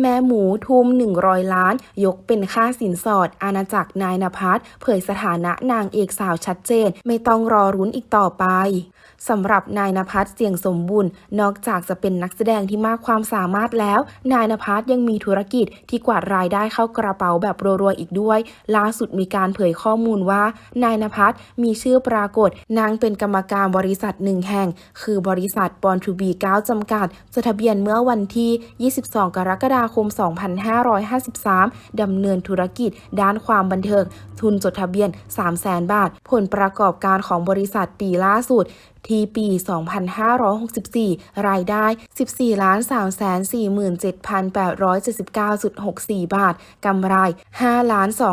แม่หมูทุ่ม 100 ล้าน ยกเป็นค่าสินสอด อาณาจักรนายนภัสเผยสถานะนางเอกสาวชัดเจน ไม่ต้องรอรุ้นอีกต่อไปสำหรับนายนภัสเสียงสมบูรณ์นอกจากจะเป็นนักแสดงที่มากความสามารถแล้ว นายนภัสยังมีธุรกิจที่กวาดรายได้เข้ากระเป๋าแบบรัวๆอีกด้วย ล่าสุดมีการเผยข้อมูลว่า นายนภัสมีชื่อปรากฏ นางเป็นกรรมการบริษัทหนึ่งแห่ง คือบริษัทบอลทูบี9จำกัดจดทะเบียนเมื่อวันที่ 22 กรกฎาคม 2553 ดำเนินธุรกิจด้านความบันเทิง ทุนจดทะเบียน 300,000 บาท ผลประกอบการของบริษัทปีล่าสุดที่ปี 2564 รายได้ 14 ล้าน347,879.64 บาท กำไร 5 ล้าน2 2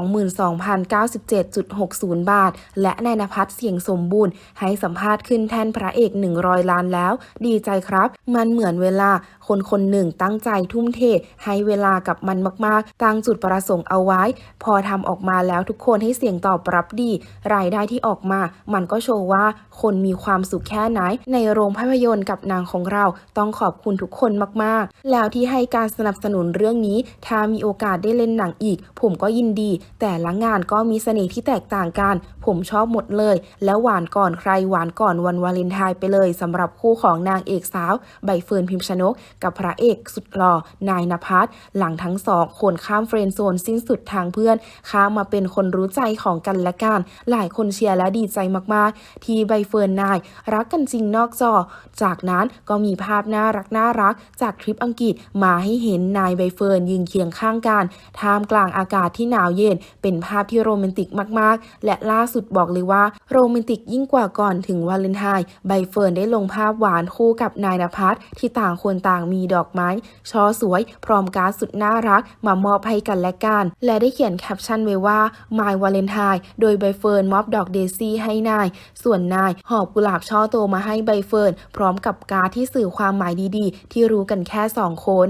9 7 6 0 บาท และนายนภัสเสียงสมบูรณ์ ให้สัมภาษณ์ขึ้นแท่นพระเอก 100 ล้านแล้ว ดีใจครับ มันเหมือนเวลา คนคนหนึ่งตั้งใจทุ่มเทให้เวลากับมันมากๆ ตั้งจุดประสงค์เอาไว้ พอทำออกมาแล้วทุกคนให้เสียงตอบรับดี รายได้ที่ออกมา มันก็โชว์ว่าคนมีความสุขแค่ไหน ในโรงภาพยนตร์กับนางของเราต้องขอบคุณทุกคนมากๆ แล้วที่ให้การสนับสนุนเรื่องนี้ ถ้ามีโอกาสได้เล่นหนังอีก ผมก็ยินดี แต่ละงานก็มีเสน่ห์ที่แตกต่างกัน ผมชอบหมดเลย แล้วหวานก่อนใครหวานก่อนวันวาเลนไทน์ไปเลยสำหรับคู่ของนางเอกสาว ใบเฟิร์นพิมพ์ชนก กับพระเอกสุดหล่อนายนภัสหลังทั้งสองคนข้ามเฟรนด์โซนสิ้นสุดทางเพื่อน ข้ามมาเป็นคนรู้ใจของกันและกัน หลายคนเชียร์และดีใจมากๆ ที่ใบเฟิร์นนาย รักกันจริงนอกจอ จากนั้นก็มีภาพน่ารักน่ารัก จากทริปอังกฤษมาให้เห็นนายใบเฟิร์นยืนเคียงข้างกันท่ามกลางอากาศที่หนาวเย็น เป็นภาพที่โรแมนติกมากๆ และล่าสุดบอกเลยว่าโรแมนติกยิ่งกว่าก่อนถึงวาเลนไทน์ใบเฟิร์นได้ลงภาพหวานคู่กับนายนภัสที่ต่างคนต่างมีดอกไม้ช่อสวยพร้อมอมการ์ดสุดน่ารักมามอบให้กันและกัน และได้เขียนแคปชั่นไว้ว่า My Valentine โดยใบเฟิร์นมอบดอกเดซี่ให้นาย ส่วนนาย หอบกุหลาบช่อโตมาให้ใบเฟิร์น พร้อมกับการ์ดที่สื่อความหมายดีๆ ที่รู้กันแค่สองคน